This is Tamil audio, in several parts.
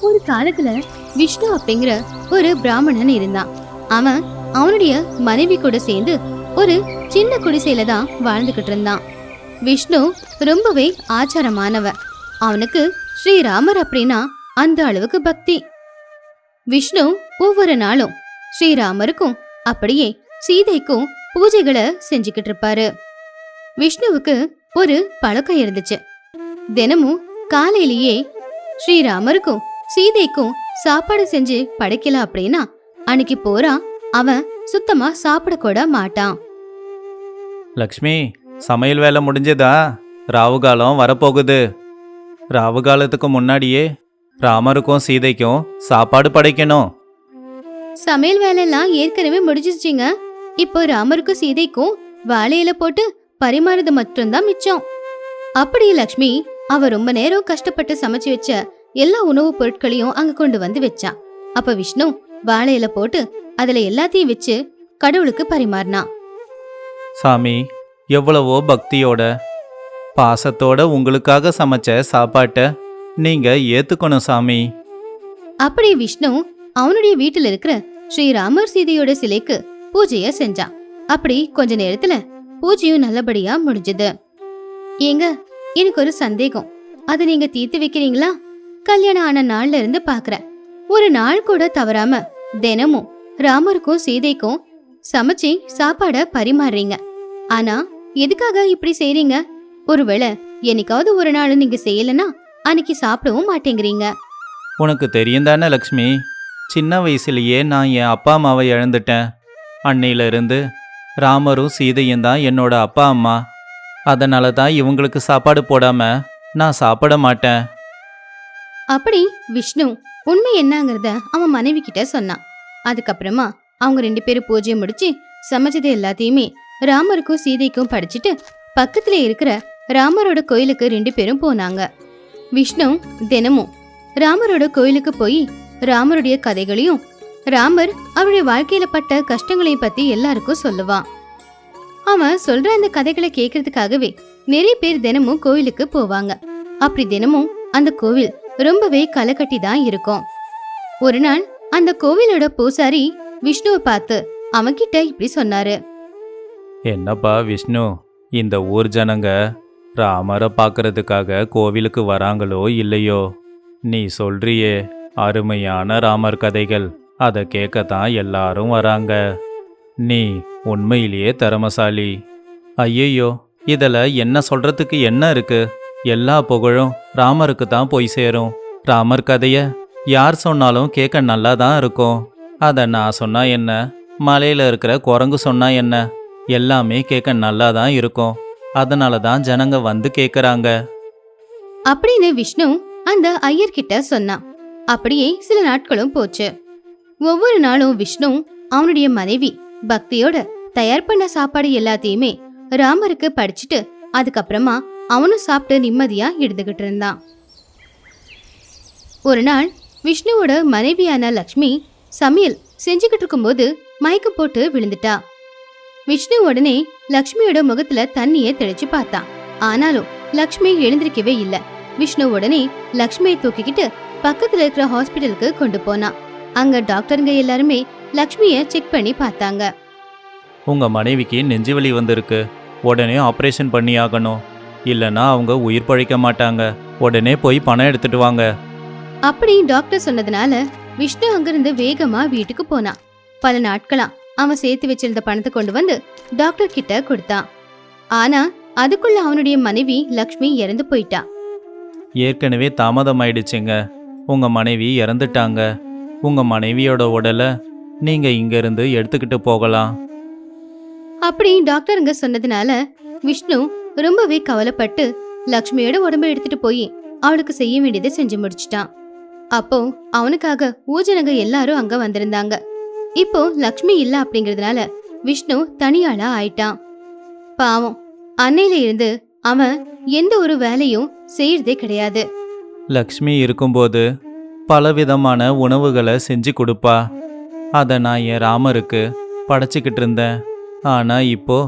ஒரு காலத்துல விஷ்ணு அப்படிங்கிற ஒரு பிராமணன் இருந்தான். அவன் அவனுடைய மனைவி கூட சேர்ந்து ஒரு சின்ன குடிசையில தான் வாழ்ந்துகிட்டு இருந்தான். விஷ்ணு ரொம்பவே ஆச்சாரமானவன். அவனுக்கு ஸ்ரீராமர் அப்படின்னா அந்த அளவுக்கு பக்தி. விஷ்ணு ஒவ்வொரு நாளும் ஸ்ரீராமருக்கும் அப்படியே சீதைக்கும் பூஜைகளை செஞ்சுக்கிட்டு இருப்பாரு. விஷ்ணுவுக்கு ஒரு பழக்கம் இருந்துச்சு. தினமும் காலையிலேயே ஸ்ரீராமருக்கும் சீதைக்கும் சாப்பாடு செஞ்சு படைக்கல அப்படின்னா அன்னைக்கு போறா அவன் சுத்தமா சாப்பிட கூட மாட்டான். லக்ஷ்மி சமையல் வேலை முடிஞ்சதா? ராவு காலம் வரப்போகுது. ராவு காலத்துக்கு முன்னாடியே ராமருக்கும் சீதைக்கும் சாப்பாடு படைக்கணும். சமையல் வேலையெல்லாம் ஏற்கனவே முடிஞ்சிருச்சுங்க. இப்போ ராமருக்கும் சீதைக்கும் வாழையில போட்டு பரிமாறது மட்டும்தான் மிச்சம். அப்படி லக்ஷ்மி அவ ரொம்ப நேரம் கஷ்டப்பட்டு சமைச்சு வச்ச எல்லா உணவுப் பொருட்களையும் அங்க கொண்டு வந்து வச்சான். அப்ப விஷ்ணு வாழையில போட்டு அதுல எல்லாத்தையும் வச்சு கடவுளுக்கு பரிமாறினான். சாமி எவ்வளவோ பக்தியோட பாசத்தோட உங்களுக்காக சமைச்ச சாப்பாட்டை நீங்க ஏத்துக்கணும் சாமி. அப்படி விஷ்ணு அவனுடைய வீட்டுல இருக்கிற ஸ்ரீராமர் சீதையோட சிலைக்கு பூஜைய செஞ்சான். அப்படி கொஞ்ச நேரத்துல பூஜையும் நல்லபடியா முடிஞ்சது. ஏங்க எனக்கு ஒரு சந்தேகம். அதை நீங்க தீர்த்து வைக்கிறீங்களா? கல்யாணம் ஆன நாள்ல இருந்து பாக்குறேன். ஒரு நாள் கூட தவறாம தினமும் ராமருக்கும் சீதைக்கும் சமைச்சு சாப்பாட பரிமாறுறீங்க. ஆனா எதுக்காக இப்படி செய்றீங்க? ஒருவேளை என்னைக்காவது ஒரு நாள் நீங்க செய்யலனா அன்னைக்கு சாப்பிடவும் மாட்டேங்கிறீங்க. உனக்கு தெரியும் தானே லக்ஷ்மி? சின்ன வயசுலயே நான் என் அப்பா அம்மாவை இழந்துட்டேன். அன்னையில இருந்து ராமரும் சீதையும் தான் என்னோட அப்பா அம்மா. அதனால தான் இவங்களுக்கு சாப்பாடு போடாம நான் சாப்பிட மாட்டேன். அப்படி விஷ்ணு உண்மை என்னங்கிறத அவன் மனைவி கிட்ட சொன்னான். அதுக்கப்புறமா அவங்க ரெண்டு பேரும் பூஜையை முடிச்சு சமைச்சது எல்லாத்தையுமே ராமருக்கும் சீதைக்கும் படிச்சுட்டு பக்கத்துல இருக்கிற ராமரோட கோயிலுக்கு ரெண்டு பேரும் போனாங்க. விஷ்ணு தினமும் ராமரோட கோயிலுக்கு போய் ராமருடைய கதைகளையும் ராமர் அவருடைய வாழ்க்கையில பட்ட கஷ்டங்களையும் பத்தி எல்லாருக்கும் சொல்லுவான். அவன் சொல்ற அந்த கதைகளை கேட்கறதுக்காகவே நிறைய பேர் தினமும் கோயிலுக்கு போவாங்க. அப்படி தினமும் அந்த கோவில் ரொம்பவே களைக்கட்டி தான் இருக்கும். ஒரு நாள் அந்த கோவிலோட பூசாரி விஷ்ணுவை பார்த்து அவன்கிட்ட இப்படி சொன்னாரு. என்னப்பா விஷ்ணு இந்த ஊர் ஜனங்க ராமரை பார்க்கறதுக்காக கோவிலுக்கு வராங்களோ இல்லையோ? நீ சொல்றியே அருமையான ராமர் கதைகள். அதை கேட்கத்தான் எல்லாரும் வராங்க. நீ உண்மையிலேயே திறமசாலி. ஐயையோ இதில் என்ன சொல்றதுக்கு என்ன இருக்குது எல்லா புகழும் ராமருக்கு தான் போய் சேரும். ராமர் கதையை யார் சொன்னாலும் கேட்க நல்லா தான் இருக்கும். அதை நான் சொன்னா என்ன? மலையில் இருக்கிற குரங்கு சொன்னா என்ன? எல்லாமே கேட்க நல்லா தான் இருக்கும். அதனால தான் ஜனங்க வந்து கேட்குறாங்க அப்படின்னு விஷ்ணு அந்த ஐயர்கிட்ட சொன்னான். அப்படியே சில நாட்களும் போச்சு. ஒவ்வொரு நாளும் விஷ்ணு அவனுடைய மனைவி பக்தியோட தயார் பண்ண சாப்பாடு எல்லாத்தையுமே ராமருக்கு படிச்சுட்டு அதுக்கப்புறமா அவனும் சாப்பிட்டு நிம்மதியாக இருந்துக்கிட்டு இருந்தான். ஒரு நாள் விஷ்ணுவோட மனைவியான லக்ஷ்மி சமையல் செஞ்சுக்கிட்டு இருக்கும்போது மயக்கம் போட்டு விழுந்துட்டா. விஷ்ணு உடனே லக்ஷ்மியோட முகத்துல தண்ணியை தெளிச்சு பார்த்தான் ஆனாலும் லக்ஷ்மி எழுந்திருக்கவே இல்ல. விஷ்ணு உடனே லக்ஷ்மியை தூக்கிக்கிட்டு பக்கத்துல இருக்கிற ஹாஸ்பிட்டலுக்கு கொண்டு போனான் அங்க டாக்டருங்க எல்லாருமே லக்ஷ்மிய செக் பண்ணி பார்த்தாங்க. உங்க மனைவிக்கு நெஞ்சு வலி வந்திருக்கு. உடனே ஆப்ரேஷன் பண்ணி ஆகணும் இல்லைன்னா அவங்க உயிர் பழைக்க மாட்டாங்க. உடனே போய் பணம் எடுத்துட்டு வாங்க. அப்படி டாக்டர் சொன்னதுனால விஷ்ணு அங்கிருந்து வேகமா வீட்டுக்கு போனான் பல நாட்களா அவன் சேர்த்து வச்சிருந்த பணத்தை கொண்டு வந்து டாக்டர் கிட்ட கொடுத்தான். ஆனா அதுக்குள்ள அவனுடைய மனைவி லக்ஷ்மி இறந்து போயிட்டா. ஏற்கனவே தாமதம் ஆயிடுச்சுங்க உங்க மனைவி இறந்துட்டாங்க. உங்க மனைவியோட உடலை நீங்க இங்கிருந்து எடுத்துக்கிட்டு போகலாம். அப்படி டாக்டருங்க சொன்னதுனால விஷ்ணு ரொம்பவே கவலைப்பட்டு லக்ஷ்மியோட உடம்ப எடுத்துட்டு போய் அவளுக்கு செய்ய வேண்டியதை செஞ்சு முடிச்சிட்டான் அப்போ அவனுக்காக ஊஜனங்க எல்லாரும் அங்க வந்திருந்தாங்க. இப்போ லக்ஷ்மி இல்ல அப்படிங்கறதுனால விஷ்ணு தனியாளா ஆயிட்டான் பாவம் அன்னையில இருந்து அவன் எந்த ஒரு வேலையும் செய்யறதே கிடையாது. லக்ஷ்மி இருக்கும்போது பலவிதமான உணவுகளை செஞ்சு கொடுப்பா. அதை நான் என் ராமருக்கு படைச்சிக்கிட்டு இருந்தேன். ஆனால் இப்போ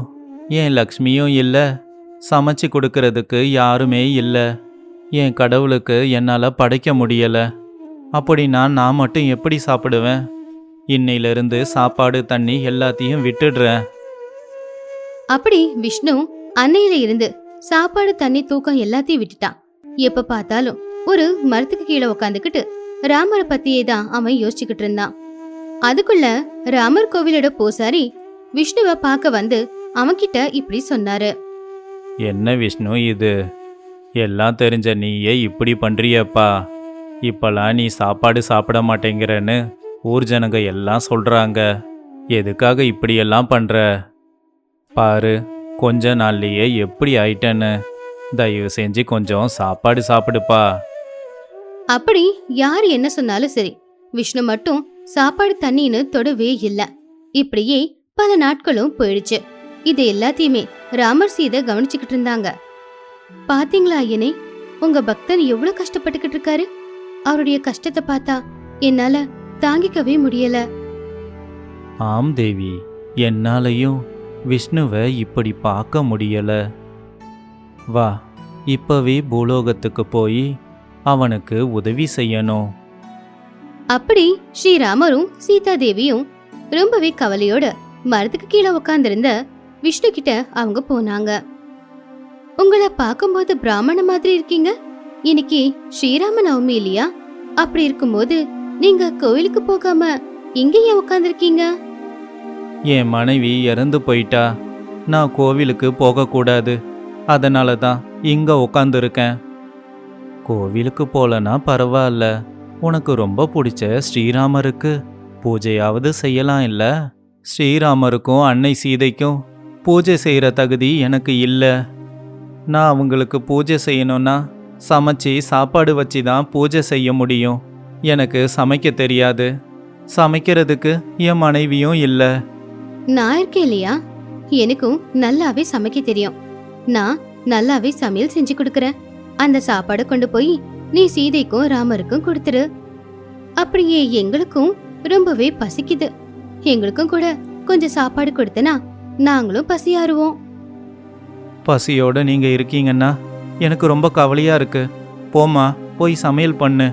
என் லக்ஷ்மியும் இல்லை. சமைச்சு கொடுக்கறதுக்கு யாருமே இல்லை. என் கடவுளுக்கு என்னால் படைக்க முடியலை. அப்படின்னா நான் மட்டும் எப்படி சாப்பிடுவேன்? இன்னையிலிருந்து சாப்பாடு தண்ணி எல்லாத்தையும் விட்டுடுறேன். அப்படி விஷ்ணு அன்னையில இருந்து சாப்பாடு தண்ணி தூக்கம் எல்லாத்தையும் விட்டுட்டான். எப்ப பார்த்தாலும் ஒரு மரத்துக்கு கீழே உக்காந்துக்கிட்டு ராமரை பத்தியே தான் அவன் யோசிச்சுக்கிட்டு இருந்தான். அதுக்குள்ள ராமர் கோவிலோட பூசாரி விஷ்ணுவை பார்க்க வந்து அவன்கிட்ட இப்படி சொன்னாரு. என்ன விஷ்ணு இது? எல்லாம் தெரிஞ்ச நீயே இப்படி பண்ணுறியப்பா இப்பெல்லாம் நீ சாப்பாடு சாப்பிட மாட்டேங்கிறன்னு ஊர் ஜனங்க எல்லாம் சொல்கிறாங்க எதுக்காக இப்படியெல்லாம் பண்ணுற பாரு கொஞ்ச நாள்லையே எப்படி ஆயிட்டேன்னு. தயவு செஞ்சு கொஞ்சம் சாப்பாடு சாப்பிடுப்பா. அப்படி யார் என்ன சொன்னாலும் சரி விஷ்ணு மட்டும் சாப்பாடு தண்ணின்னு தொடவே இல்லை. இப்படியே பல நாட்களும் போயிடுச்சு. இது எல்லாத்தையுமே ராமர் சீதை கவனிச்சுக்கிட்டு இருந்தாங்க. பாத்தீங்களா ஐயனே உங்க பக்தன் எவ்வளவு கஷ்டப்பட்டுக்கிட்டு இருக்காரு? அவருடைய கஷ்டத்தை பார்த்தா என்னால தாங்கிக்கவே முடியல. ஆம் தேவி என்னாலையும் விஷ்ணுவை இப்படி பார்க்க முடியல. வா இப்பவே பூலோகத்துக்கு போய் அவனுக்கு உதவி செய்யணும். அப்படி ஸ்ரீராமரும் சீதா தேவியும் ரொம்பவே கவலையோட மரத்துக்கு கீழே உட்கார்ந்திருந்த விஷ்ணு கிட்ட அவங்க போனாங்க. உங்களை பார்க்கும்போது பிராமண மாதிரி இருக்கீங்க? இன்னைக்கு ஸ்ரீராம நவமி இல்லையா? அப்படி இருக்கும்போது நீங்க கோயிலுக்கு போகாம இங்க ஏன் என் மனைவி இறந்து போயிட்டா? நான் கோவிலுக்கு போகக்கூடாது. அதனால தான் இங்க உட்காந்துருக்கேன் கோவிலுக்கு போலனா பரவாயில்ல. உனக்கு ரொம்ப பிடிச்ச ஸ்ரீராமருக்கு பூஜையாவது செய்யலாம் இல்லை? ஸ்ரீராமருக்கும் அன்னை சீதைக்கும் பூஜை செய்கிற தகுதி எனக்கு இல்லை. நான் அவங்களுக்கு பூஜை செய்யணும்னா சமைச்சு சாப்பாடு வச்சு தான் பூஜை செய்ய முடியும். எனக்கு சமைக்க தெரியாது. சமைக்கிறதுக்கு என் மனைவியும் இல்லை. நான் இருக்கேன் இல்லையா? எனக்கும் நல்லாவே சமைக்க தெரியும். நான் நல்லாவே சமையல் செஞ்சு கொடுக்குறேன். அந்த சாப்பாடை கொண்டு போய் நீ சீதைக்கும் ராமருக்கும் கொடுத்துரு. அப்படியே எங்களுக்கும் ரொம்பவே பசிக்குது. எங்களுக்கும் கூட கொஞ்சம் சாப்பாடு கொடுத்தனா நாங்களும் பசியாருவோம் பசியோட நீங்க இருக்கீங்கன்னா எனக்கு ரொம்ப கவலையா இருக்கு. போம்மா போய் சமையல் பண்ணு.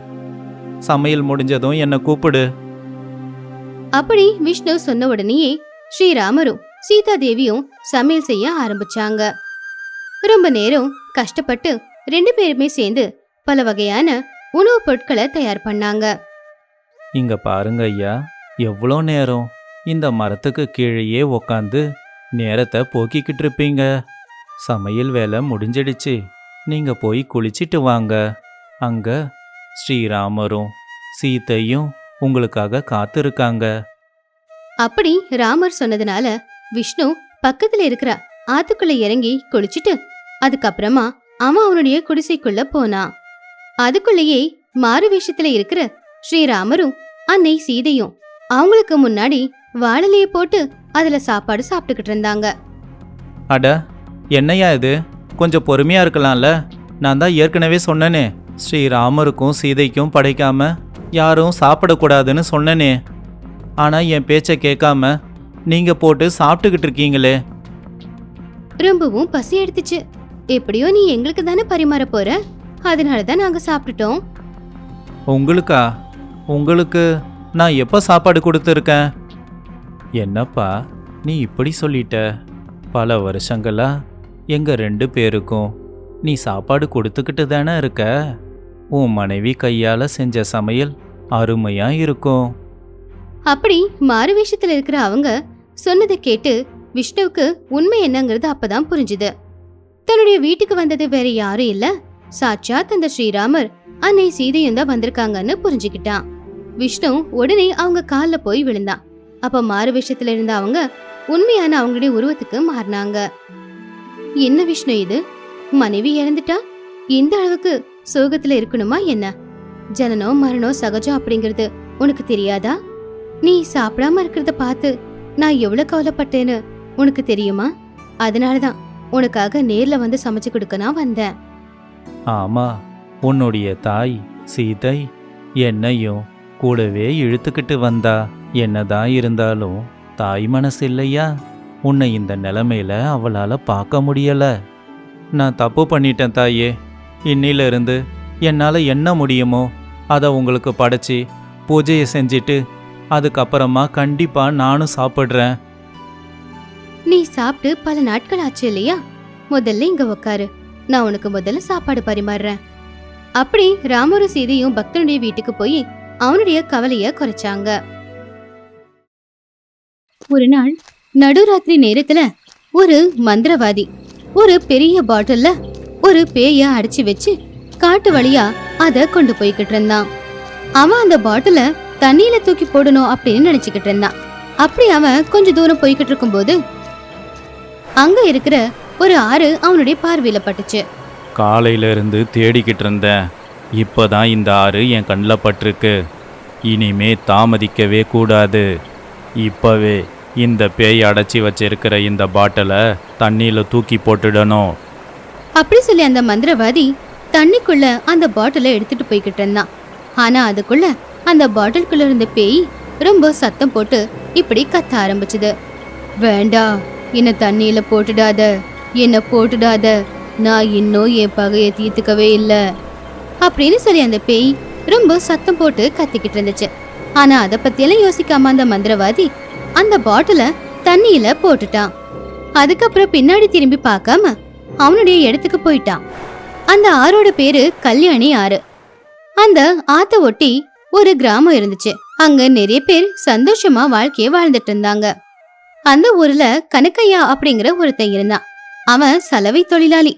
சமையல் முடிஞ்சதும் என்னை கூப்பிடு. அப்படி விஷ்ணு சொன்ன உடனேயே ஸ்ரீராமரும் சீதா தேவியும் சமையல் செய்ய ஆரம்பிச்சாங்க. ரொம்ப நேரம் கஷ்டப்பட்டு ரெண்டு பேருமே சேர்ந்து பல வகையான உணவுப் பொருட்களை தயார் பண்ணாங்க. இங்க பாருங்க ஐயா எவ்வளோ நேரம். இந்த மரத்துக்கு கீழேயே உக்காந்து நேரத்தை போக்கிக்கிட்டு இருப்பீங்க. சமையல் வேலை முடிஞ்சிடுச்சு. நீங்க போய் குளிச்சிட்டு வாங்க. அங்க ஸ்ரீராமரும் சீதையும் உங்களுக்காக காத்திருக்காங்க. அப்படி ராமர் சொன்னதுனால விஷ்ணு பக்கத்துல இருக்கிற ஆத்துக்குள்ள இறங்கி குளிச்சுட்டு அதுக்கப்புறமா அவன் அவனுடைய குடிசைக்குள்ள போனான் அதுக்குள்ளேயே மாறு வேஷத்துல இருக்கிற ஸ்ரீராமரும் அன்னை சீதையும் அவங்களுக்கு முன்னாடி வாழலைய போட்டு அதுல சாப்பாடு சாப்பிட்டுக்கிட்டு இருந்தாங்க. அட என்னையா இது? கொஞ்சம் பொறுமையா இருக்கலாம்ல? நான் தான் ஏற்கனவே சொன்னனே ஸ்ரீராமருக்கும் சீதைக்கும் படைக்காம யாரும் சாப்பிடக்கூடாதுன்னு சொன்னனே. ஆனா என் பேச்சை கேட்காம நீங்க போட்டு சாப்பிட்டுக்கிட்டு இருக்கீங்களே. ரொம்பவும் பசி எடுத்துச்சு. எப்படியோ நீ எங்களுக்கு தானே பரிமாற போற? அதனால தான் நாங்க சாப்பிட்டுட்டோம். உங்களுக்கா? உங்களுக்கு நான் எப்போ சாப்பாடு கொடுத்துருக்கேன்? என்னப்பா நீ இப்படி சொல்லிட்ட? பல வருஷங்களா எங்க ரெண்டு பேருக்கும் நீ சாப்பாடு கொடுத்துக்கிட்டு தானே இருக்க? உன் மனைவி கையால செஞ்ச சமையல் அருமையா இருக்கும். அப்படி மாறு வேஷத்துல இருக்கிற அவங்க சொன்னதை கேட்டு விஷ்ணுவுக்கு உண்மை என்னங்கிறது அப்பதான் புரிஞ்சுது. தன்னுடைய வீட்டுக்கு வந்தது வேற யாரும் இல்ல. சாட்சாத் அந்த ஸ்ரீராமர் அன்னை சீதையும் தான் வந்திருக்காங்கன்னு புரிஞ்சுக்கிட்டான். விஷ்ணு உடனே அவங்க காலில் போய் விழுந்தான். அப்ப மாறு விஷயத்துல இருந்த அவங்க உண்மையான அவங்களுடைய உருவத்துக்கு மாறினாங்க. என்ன விஷ்ணு இது? மனைவி இறந்துட்டா? இந்த அளவுக்கு சோகத்துல இருக்கணுமா என்ன? ஜனனோ மரணம் சகஜம் அப்படிங்கிறது உனக்கு தெரியாதா? நீ சாப்பிடாம இருக்கிறத பார்த்து நான் எவ்வளவு கவலைப்பட்டேன்னு உனக்கு தெரியுமா? அதனாலதான் உனக்காக நேர்ல வந்து சமைச்சு கொடுக்க நான் வந்தேன். ஆமா உன்னுடைய தாய் சீதை என்னையும் கூடவே இழுத்துக்கிட்டு வந்தா. என்னதான் இருந்தாலும் தாய் மனசு இல்லையா உன்னை இந்த நிலமையில அவளால பார்க்க முடியல. நான் தப்பு பண்ணிட்டேன் தாயே. இன்னிலிருந்து என்னால் என்ன முடியுமோ அதை உங்களுக்கு படைச்சி பூஜையை செஞ்சிட்டு அதுக்கப்புறமா கண்டிப்பா நானும் சாப்பிட்றேன். நீ சாப்பிட்டு பல நாட்கள் ஆச்சு இல்லையா? முதல்ல இங்க உக்காரு. நான் உனக்கு முதல்ல சாப்பாடு பரிமாறுறேன். அப்படி ராமரும் சீதையும் பக்தனுடைய வீட்டுக்கு போய் அவனுடைய கவலைய குறைச்சாங்க. ஒரு நாள் நடுராத்திரி நேரத்துல ஒரு மந்திரவாதி ஒரு பெரிய பாட்டில்ல ஒரு பேய அடைச்சு வச்சு காட்டு வழியா அத கொண்டு போய்கிட்டு இருந்தான். அவன் அந்த பாட்டில தண்ணியில தூக்கி போடணும் அப்படின்னு நினைச்சுக்கிட்டு இருந்தான். அப்படி அவன் கொஞ்ச தூரம் போய்கிட்டு இருக்கும்போது அங்க இருக்கிற ஒரு ஆறு அவனுடைய பார்வையில பட்டுச்சு. காலையில இருந்து தேடிக்கிட்டு இருந்தேன். இப்போதான் இந்த ஆறு என் கண்ணில் பட்டிருக்கு. இனிமே தாமதிக்கவே கூடாது. இப்போவே இந்த பேய் அடைச்சி வச்சிருக்கிற இந்த பாட்டிலை தண்ணியில் தூக்கி போட்டுடணும். அப்படி சொல்லி அந்த மந்திரவாதி தண்ணிக்குள்ள அந்த பாட்டிலை எடுத்துட்டு போய்கிட்டு இருந்தான் ஆனா அதுக்குள்ள அந்த பாட்டிலுக்குள்ள இருந்த பேய் ரொம்ப சத்தம் போட்டு இப்படி கத்த ஆரம்பிச்சது. வேண்டாம் என்ன தண்ணியில போட்டுடாத என்ன போட்டுடாத நான் இன்னும் என் பகையை தீர்த்துக்கவே இல்லை. அப்படின்னு சொல்லி அந்த பேய் ரொம்ப சத்தம் போட்டு கத்திக்கிட்டு இருந்துச்சு. ஆனா அதை பத்தியெல்லாம் யோசிக்காம அந்த மந்திரவாதி அந்த பாட்டில தண்ணியில போட்டுட்டான். அதுக்கப்புறம் பின்னாடி திரும்பி பார்க்காம அவனுடைய இடத்துக்கு போயிட்டான். அந்த ஆறோட பேரு கல்யாணி ஆறு. அந்த ஆத்த ஒட்டி ஒரு கிராமம் இருந்துச்சு. அங்க நிறைய பேர் சந்தோஷமா வாழ்க்கைய வாழ்ந்துட்டு இருந்தாங்க. அந்த ஊர்ல கனக்கையா அப்படிங்கிற ஒருத்தன் இருந்தான். அவன் சலவை தொழிலாளி.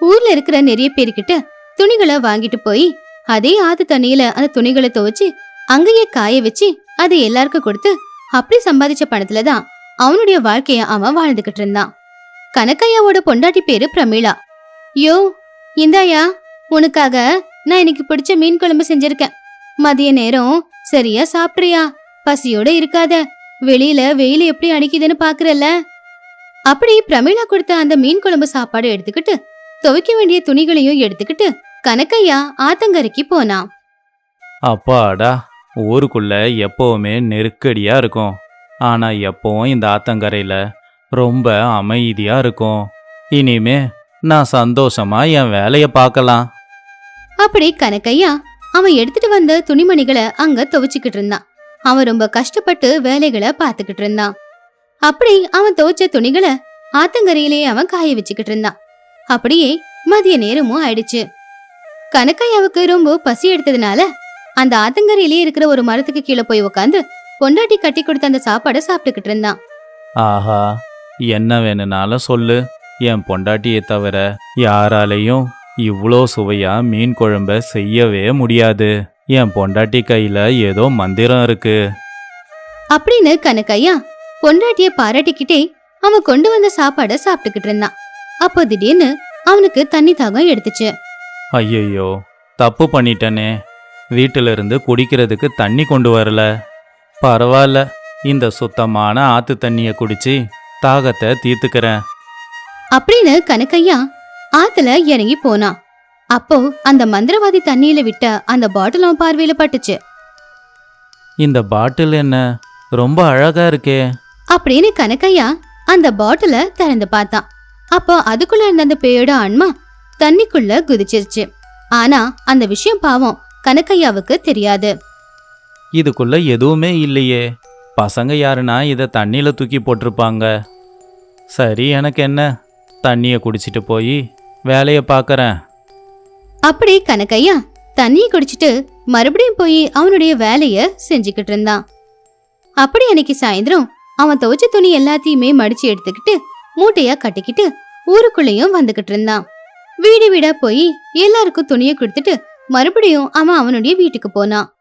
ஊர்ல இருக்கிற நிறைய பேர்கிட்ட துணிகளை வாங்கிட்டு போய் அதே ஆத்து தண்ணியில அந்த துணிகளை துவைச்சு அங்கேயே காய வச்சு அதை எல்லாருக்கும் கொடுத்து அப்படி சம்பாதிச்ச பணத்துல தான் அவனுடைய வாழ்க்கைய அவன் வாழ்ந்துகிட்டு இருந்தான். கனக்கையாவோட பொண்டாட்டி பேரு பிரமீளா. யோ இந்தாயா உனக்காக நான் இன்னைக்கு பிடிச்ச மீன் குழம்பு செஞ்சிருக்கேன். மதிய நேரம் சரியா சாப்பிட்றியா? பசியோட இருக்காத. வெளியில வெயில் எப்படி அடிக்குதுன்னு பாக்குறல்ல? அப்படி பிரமீளா கொடுத்த அந்த மீன் குழம்பு சாப்பாடு எடுத்துக்கிட்டு துவைக்க வேண்டிய துணிகளையும் எடுத்துக்கிட்டு கனக்கையா ஆத்தங்கரைக்கு போனான். அப்பாடா ஊருக்குள்ள எப்போவுமே நெருக்கடியாக இருக்கும். ஆனால் எப்போவும் இந்த ஆத்தங்கரையில் ரொம்ப அமைதியாக இருக்கும். இனிமே நான் சந்தோஷமா என் வேலையை பார்க்கலாம். அப்படி கனக்கையா அவன் எடுத்துட்டு வந்த துணிமணிகளை அங்க துவைச்சுக்கிட்டு இருந்தான். அவன் ரொம்ப கஷ்டப்பட்டு வேலைகளை பார்த்துக்கிட்டு இருந்தான். அப்படி அவன் துவைச்ச துணிகளை ஆத்தங்கரையிலேயே அவன் காய வச்சுக்கிட்டு இருந்தான். அப்படியே மதிய நேரமும் ஆயிடுச்சு. கனக்கையாவுக்கு ரொம்ப பசி எடுத்ததுனால அந்த ஆத்தங்கரையிலேயே இருக்கிற ஒரு மரத்துக்கு கீழே போய் உட்காந்து பொண்டாட்டி கட்டி கொடுத்த அந்த சாப்பாடை சாப்பிட்டுக்கிட்டு இருந்தான் ஆஹா என்ன வேணும்னாலும் சொல்லு. என் பொண்டாட்டியை தவிர யாராலையும் இவ்வளோ சுவையா மீன் குழம்ப செய்யவே முடியாது. என் பொண்டாட்டி கையில ஏதோ மந்திரம் இருக்கு. அப்படின்னு கனக்கையா பொண்டாட்டிய பாராட்டிக்கிட்டே அவன் கொண்டு வந்த சாப்பாடை சாப்பிட்டுக்கிட்டு இருந்தான் அப்போ திடீர்னு அவனுக்கு தண்ணி தாகம் எடுத்துச்சு. ஐயையோ தப்பு பண்ணிட்டனே. வீட்டில இருந்து குடிக்கிறதுக்கு தண்ணி கொண்டு வரல. பரவாயில்ல இந்த சுத்தமான ஆத்து தண்ணியை குடிச்சு தாகத்தை தீர்த்துக்கிறேன். அப்படின்னு கனக்கையா ஆத்துல இறங்கி போனான் அப்போ அந்த மந்திரவாதி தண்ணியில விட்ட அந்த பாட்டில் அவன் பார்வையில பட்டுச்சு. இந்த பாட்டில் என்ன ரொம்ப அழகா இருக்கே. அப்படின்னு கனக்கையா அந்த பாட்டில திறந்து பார்த்தான் அப்போ அதுக்குள்ள இருந்த அந்த பேயோட ஆன்மா தண்ணிக்குள்ள குதிச்சிருச்சு. ஆனா அந்த விஷயம் பாவம் கனக்கையாவுக்கு தெரியாது. இதுக்குள்ள எதுவுமே இல்லையே. பசங்க யாருன்னா இதை தண்ணியில தூக்கி போட்டிருப்பாங்க. சரி எனக்கு என்ன? தண்ணியை குடிச்சிட்டு போய் வேலையை பார்க்கறேன். அப்படி கனக்கையா தண்ணியை குடிச்சிட்டு மறுபடியும் போய் அவனுடைய வேலைய செஞ்சுக்கிட்டு இருந்தான். அப்படி அன்னைக்கு சாயந்தரம் அவன் துவைச்ச துணி எல்லாத்தையுமே மடிச்சு எடுத்துக்கிட்டு மூட்டையா கட்டிக்கிட்டு ஊருக்குள்ளேயும் வந்துகிட்டு இருந்தான். வீடு வீடா போய் எல்லாருக்கும் துணியை கொடுத்துட்டு மறுபடியும் அவன் அவனுடைய வீட்டுக்கு போனான்.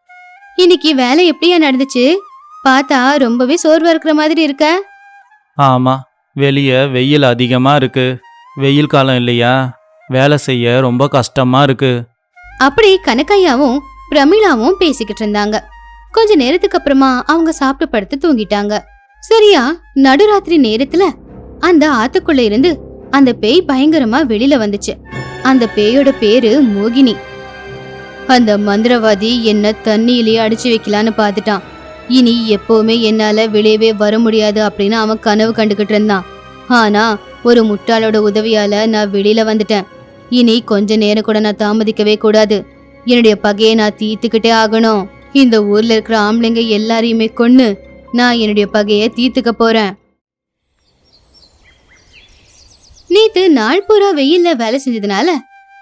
இன்னைக்கு வேலை எப்படியா நடந்துச்சு? பார்த்தா ரொம்பவே சோர்வா இருக்கிற மாதிரி இருக்க? ஆமா வெளியே வெயில் அதிகமா இருக்கு. வெயில் காலம் இல்லையா? வேலை செய்ய ரொம்ப கஷ்டமா இருக்கு. அப்படி கனக்கையாவும் பிரமிளாவும் பேசிக்கிட்டு இருந்தாங்க. கொஞ்ச நேரத்துக்கு அப்புறமா அவங்க சாப்பிட்டு படுத்து தூங்கிட்டாங்க. சரியா நடுராத்திரி நேரத்துல அந்த ஆத்துக்குள்ள இருந்து அந்த பேய் பயங்கரமா வெளியில வந்துச்சு. அந்த பேயோட பேரு மோகினி. அந்த மந்திரவாதி என்ன தண்ணியிலேயே அடிச்சு வைக்கலான்னு பார்த்துட்டான். இனி எப்பவுமே என்னால வெளியவே வர முடியாது அப்படின்னு அவன் கனவு கண்டுகிட்டு இருந்தான். ஆனா ஒரு முட்டாளோட உதவியால நான் வெளியில வந்துட்டேன். இனி கொஞ்ச நேரம் கூட நான் தாமதிக்கவே கூடாது. என்னுடைய பகையை நான் தீர்த்துக்கிட்டே ஆகணும். இந்த ஊர்ல இருக்கிற ஆம்பளைங்க எல்லாரையுமே கொன்னு நான் என்னுடைய பகையை தீர்த்துக்க போறேன். நேத்து நாள் பூரா வெயில்ல வேலை செஞ்சதுனால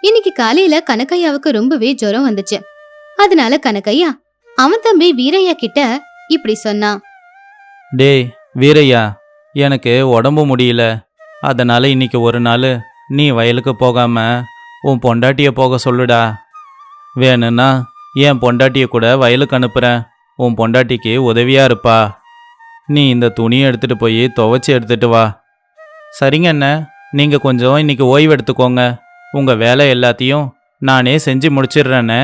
இன்னைக்கு காலையில கனகையாவுக்கு ரொம்பவே ஜுரம் வந்துச்சு. அதனால கனகையா அவன் தம்பி வீரையா கிட்ட இப்படி சொன்னான். டேய் வீரையா எனக்கு உடம்பு முடியல. அதனால இன்னைக்கு ஒரு நாள் நீ வயலுக்கு போகாம உன் பொண்டாட்டிய போக சொல்லுடா. வேணும்னா என் பொண்டாட்டிய கூட வயலுக்கு அனுப்புறேன். உன் பொண்டாட்டிக்கு உதவியா இருப்பா. நீ இந்த துணியை எடுத்துட்டு போய் துவைச்சி எடுத்துட்டு வா. சரிங்க அண்ணன் நீங்க கொஞ்சம் இன்னைக்கு ஓய்வு எடுத்துக்கோங்க. உங்க வேலை எல்லாத்தையும் நானே செஞ்சு முடிச்சிடுறேண்ணே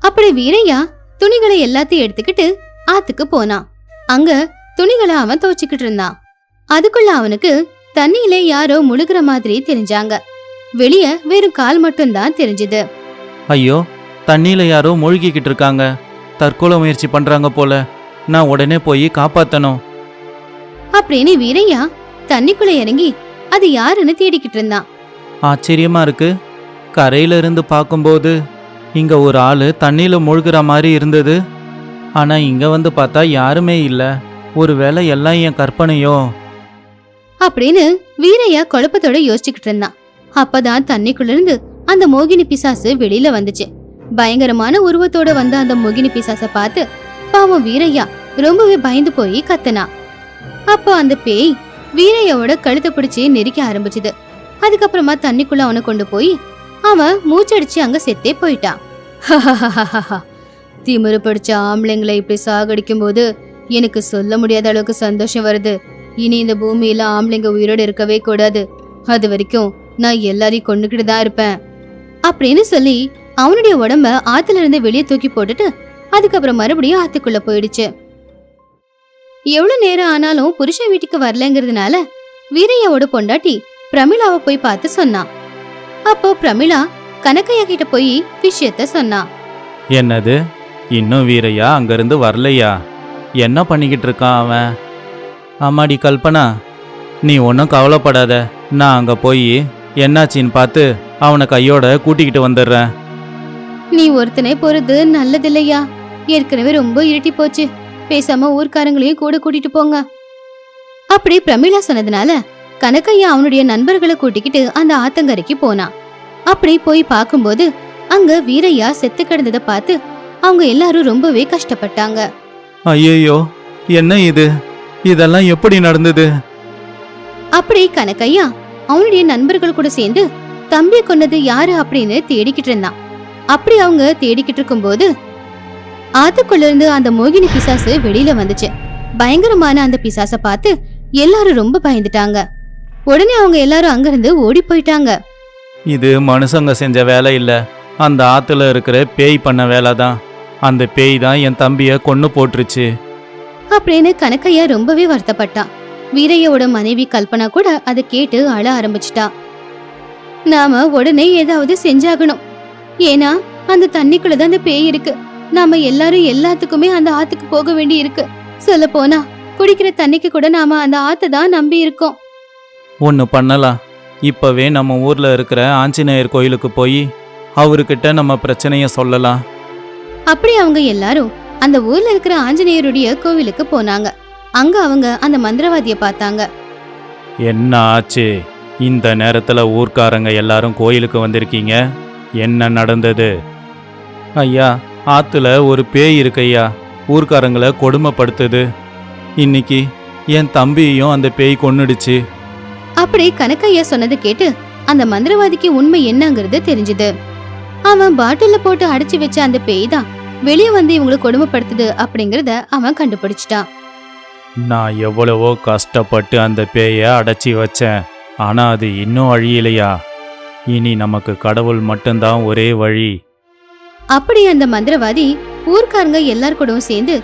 அப்படி வீரையா துணிகளை எல்லாத்தையும் எடுத்துக்கிட்டு ஆத்துக்கு போனான். அங்க துணிகளை அவன் துவைச்சுக்கிட்டு இருந்தான். அதுக்குள்ள அவனுக்கு தண்ணியில யாரோ முழுகுற மாதிரி தெரிஞ்சாங்க. வெளிய வெறும் கால் மட்டும்தான் தெரிஞ்சது. ஐயோ தண்ணியில யாரோ மூழ்கிக்கிட்டு இருக்காங்க. தற்கொலை முயற்சி பண்றாங்க போல. நான் உடனே போய் காப்பாத்தணும். அப்படின்னு வீரையா தண்ணிக்குள்ள இறங்கி அது யாருன்னு தேடிக்கிட்டு இருந்தான். ஆச்சரியமா இருக்கு. கரையில இருந்து பார்க்கும்போது இங்கே ஒரு ஆள் தண்ணியில் மூழ்கிற மாதிரி இருந்தது. ஆனால் இங்கே வந்து பார்த்தா யாருமே இல்ல. ஒருவேளை எல்லாம் என் கற்பனையோ? அப்படின்னு வீரையா குழப்பத்தோட யோசிச்சுக்கிட்டு இருந்தான். அப்பதான் தண்ணிக்குள்ள இருந்து அந்த மோகினி பிசாசு வெளியில வந்துச்சு. பயங்கரமான உருவத்தோட வந்த அந்த மோகினி பிசாச பார்த்து பாவம் வீரையா ரொம்பவே பயந்து போய் கத்தனா அப்போ அந்த பேய் வீரையாவோட கழுத்தை பிடிச்சி நெரிக்க ஆரம்பிச்சுது. அதுக்கப்புறமா தண்ணிக்குள்ள அவனை கொண்டு போய் அவன் மூச்சடிச்சு அங்க செத்தே போயிட்டான் திமிரு படிச்ச ஆம்பளைங்களை இப்படி சாகடிக்கும் போது எனக்கு சொல்ல முடியாத அளவுக்கு சந்தோஷம் வருது. இனி இந்த பூமியில ஆம்பளைங்க உயிரோட இருக்கவே கூடாது. அது வரைக்கும் நான் எல்லாரையும் கொண்டுகிட்டு தான் இருப்பேன். அப்படின்னு சொல்லி அவனுடைய உடம்ப ஆத்துல இருந்து வெளியே தூக்கி போட்டுட்டு அதுக்கப்புறம் மறுபடியும் ஆத்துக்குள்ள போயிடுச்சு. எவ்வளவு நேரம் ஆனாலும் புருஷன் வீட்டுக்கு வரலங்கிறதுனால வீரையாவோட பொண்டாட்டி பிரமிளாவை போய் பார்த்து சொன்னான். அப்போ பிரமிளா கனகையா கிட்ட போய் விஷயத்த சொன்னான் என்னது? இன்னும் வீரையா அங்கிருந்து வரலையா? என்ன பண்ணிக்கிட்டு இருக்கான் அவன்? ஆமாடி கல்பனா நீ ஒன்றும் கவலைப்படாத. நான் அங்கே போய் என்னாச்சின்னு பார்த்து அவனை கையோட கூட்டிக்கிட்டு வந்துடுறேன். நீ ஒருத்தனே போறது நல்லதில்லையா? ஏற்கனவே ரொம்ப இருட்டி போச்சு. பேசாம ஊர்க்காரங்களையும் கூட கூட்டிட்டு போங்க. அப்படி பிரமிளா சொன்னதுனால கனகையா அவனுடைய நண்பர்களை கூட்டிக்கிட்டு அந்த ஆத்தங்கரைக்கு போனான் அப்படி போய் பார்க்கும்போது அங்க வீரையா செத்து கிடந்ததை பார்த்து அவங்க எல்லாரும் ரொம்பவே கஷ்டப்பட்டாங்க. ஐயையோ என்ன இது? இதெல்லாம் எப்படி நடந்தது? அப்படி கனகையா அவனுடைய நண்பர்கள் கூட சேர்ந்து தம்பியை கொன்னது யாரு அப்படின்னு தேடிக்கிட்டு இருந்தான். அப்படி அவங்க தேடிக்கிட்டு இருக்கும்போது ஆத்துக்குள்ள இருந்து அந்த மோகினி பிசாசு வெளியில வந்துச்சு. பயங்கரமான அந்த பிசாச பார்த்து எல்லாரும் ரொம்ப பயந்துட்டாங்க. உடனே அவங்க எல்லாரும் அங்கிருந்து ஓடி போயிட்டாங்க. இது மனுஷங்க செஞ்ச வேலை இல்ல. அந்த ஆத்துல இருக்கிற பேய் பண்ண வேலை தான். அந்த பேய் தான் என் தம்பிய கொன்னு போட்டுருச்சு. அப்படின்னு கனக்கையா ரொம்பவே வருத்தப்பட்டான் வீரையோட மனைவி கல்பனா கூட அதை கேட்டு அழ ஆரம்பிச்சிட்டா. நாம உடனே ஏதாவது செஞ்சாகணும். ஏன்னா அந்த தண்ணிக்குள்ள தான் அந்த பேய் இருக்கு. நாம எல்லாரும் எல்லாத்துக்குமே அந்த ஆத்துக்கு போக வேண்டி இருக்கு சொல்ல போனா குடிக்கிற தண்ணிக்கு கூட நாம அந்த ஆத்தை தான் நம்பி இருக்கோம். ஒன்று பண்ணலாம். இப்பவே நம்ம ஊர்ல இருக்கிற ஆஞ்சநேயர் கோயிலுக்கு போய் அவர்கிட்ட நம்ம பிரச்சனைய சொல்லலாம். அப்படி அவங்க எல்லாரும் அந்த ஊர்ல இருக்கிற ஆஞ்சநேயருடைய கோவிலுக்கு போனாங்க. அங்க அவங்க அந்த மந்திரவாதிய பார்த்தாங்க. என்ன ஆச்சு? இந்த நேரத்துல ஊர்க்காரங்க எல்லாரும் கோயிலுக்கு வந்திருக்கீங்க? என்ன நடந்தது? ஐயா ஆத்துல ஒரு பேய் இருக்கு ஐயா ஊர்க்காரங்களை கொடுமைப்படுத்துது. இன்னைக்கு என் தம்பியையும் அந்த பேய் கொன்னுடுச்சு. அப்படி கனக்கையா சொன்னது கேட்டு அந்த மந்திரவாதிக்கு உண்மை என்னங்கிறது தெரிஞ்சது. அவன் பாட்டில்ல போட்டு அடைச்சு வச்ச அந்த பேய் தான் வெளியே வந்து இவங்களை கொடுமைப்படுத்துது அப்படிங்கறத அவன் கண்டுபிடிச்சிட்டான். நான் எவ்வளவோ கஷ்டப்பட்டு அந்த பேயை அடைச்சி வச்சேன். ஆனா அது இன்னும் அழியலையா? இனி நமக்கு கடவுள் மட்டும்தான் ஒரே வழி. அப்படி அந்த மந்திரவாதி ஊர்க்காரங்க எல்லார் கூடவும் சேர்ந்து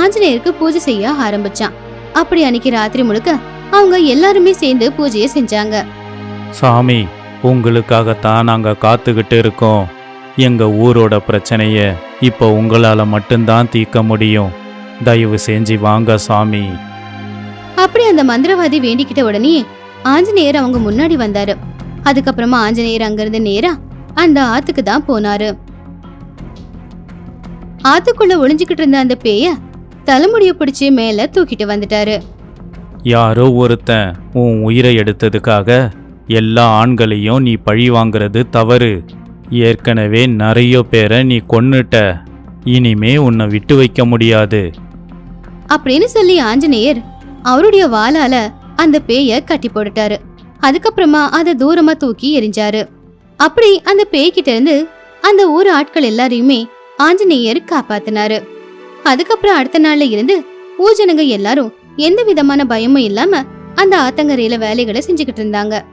ஆஞ்சநேயருக்கு பூஜை செய்ய ஆரம்பிச்சான். அப்படி அன்னைக்கு ராத்திரி முழுக்க அவங்க எல்லாருமே சேர்ந்து பூஜையை செஞ்சாங்க. சாமி உங்களுக்காகத்தான் நாங்க காத்துக்கிட்டு இருக்கோம். எங்க ஊரோட பிரச்சனைய இப்போ உங்களால மட்டும்தான் தீர்க்க முடியும். தயவு செஞ்சு வாங்க சாமி. அப்படி அந்த மந்திரவாதி வேண்டிக்கிட்ட உடனே ஆஞ்சநேயர் அவங்க முன்னாடி வந்தாரு. அதுக்கப்புறமா ஆஞ்சநேயர் அங்கிருந்து நேரா அந்த ஆத்துக்கு தான் போனாரு. ஆத்துக்குள்ள ஒளிஞ்சுக்கிட்டு இருந்த அந்த பேய தலைமுடிய பிடிச்சு மேல தூக்கிட்டு வந்துட்டாரு. யாரோ ஒருத்தன் உன் உயிரை எடுத்ததுக்காக எல்லா ஆண்களையும் நீ பழி வாங்குறது தவறு. ஏற்கனவே நிறைய பேரை நீ கொன்னுட்ட. இனிமே உன்னை விட்டு வைக்க முடியாது. அப்படின்னு சொல்லி ஆஞ்சநேயர் அவருடைய வாளால அந்த பேய கட்டி போட்டுட்டாரு. அதுக்கப்புறமா அதை தூரமா தூக்கி எரிஞ்சாரு அப்படி அந்த பேய்கிட்ட இருந்து அந்த ஊர் ஆட்கள் எல்லாரையுமே ஆஞ்சநேயர் காப்பாத்தினாரு. அதுக்கப்புறம் அடுத்த நாள்ல இருந்து ஊர் ஜனங்க எல்லாரும் எந்த விதமான பயமும் இல்லாம அந்த ஆத்தங்கரையில வேலைகளை செஞ்சுக்கிட்டு இருந்தாங்க.